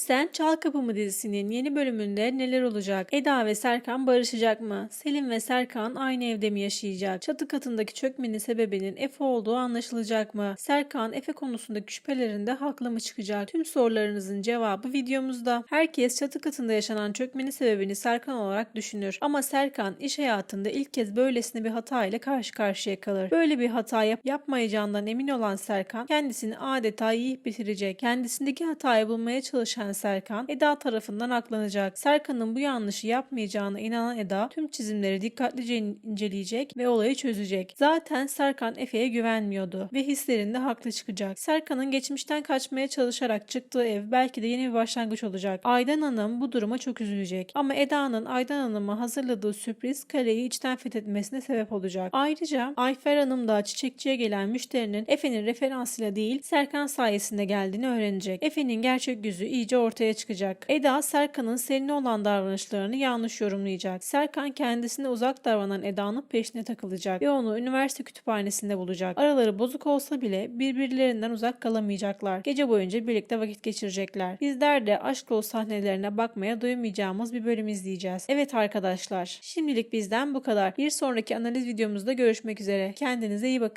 Sen Çal Kapımı dizisinin yeni bölümünde neler olacak? Eda ve Serkan barışacak mı? Selim ve Serkan aynı evde mi yaşayacak? Çatı katındaki çökmenin sebebinin Efe olduğu anlaşılacak mı? Serkan Efe konusundaki şüphelerinde haklı mı çıkacak? Tüm sorularınızın cevabı videomuzda. Herkes çatı katında yaşanan çökmenin sebebini Serkan olarak düşünür. Ama Serkan iş hayatında ilk kez böylesine bir hata ile karşı karşıya kalır. Böyle bir hata yap yapmayacağından emin olan Serkan kendisini adeta yiyip bitirecek. Kendisindeki hatayı bulmaya çalışan Serkan Eda tarafından aklanacak. Serkan'ın bu yanlışı yapmayacağına inanan Eda tüm çizimleri dikkatlice in- inceleyecek ve olayı çözecek. Zaten Serkan Efe'ye güvenmiyordu ve hislerinde haklı çıkacak. Serkan'ın geçmişten kaçmaya çalışarak çıktığı ev belki de yeni bir başlangıç olacak. Aydan Hanım bu duruma çok üzülecek. Ama Eda'nın Aydan Hanım'a hazırladığı sürpriz kaleyi içten fethetmesine sebep olacak. Ayrıca Ayfer Hanım da çiçekçiye gelen müşterinin Efe'nin referansıyla değil Serkan sayesinde geldiğini öğrenecek. Efe'nin gerçek yüzü iyice ortaya çıkacak. Eda Serkan'ın Selin'e olan davranışlarını yanlış yorumlayacak. Serkan kendisine uzak davranan Eda'nın peşine takılacak ve onu üniversite kütüphanesinde bulacak. Araları bozuk olsa bile birbirlerinden uzak kalamayacaklar. Gece boyunca birlikte vakit geçirecekler. Bizler de aşk dolu sahnelerine bakmaya doyamayacağımız bir bölüm izleyeceğiz. Evet arkadaşlar, şimdilik bizden bu kadar. Bir sonraki analiz videomuzda görüşmek üzere. Kendinize iyi bakın.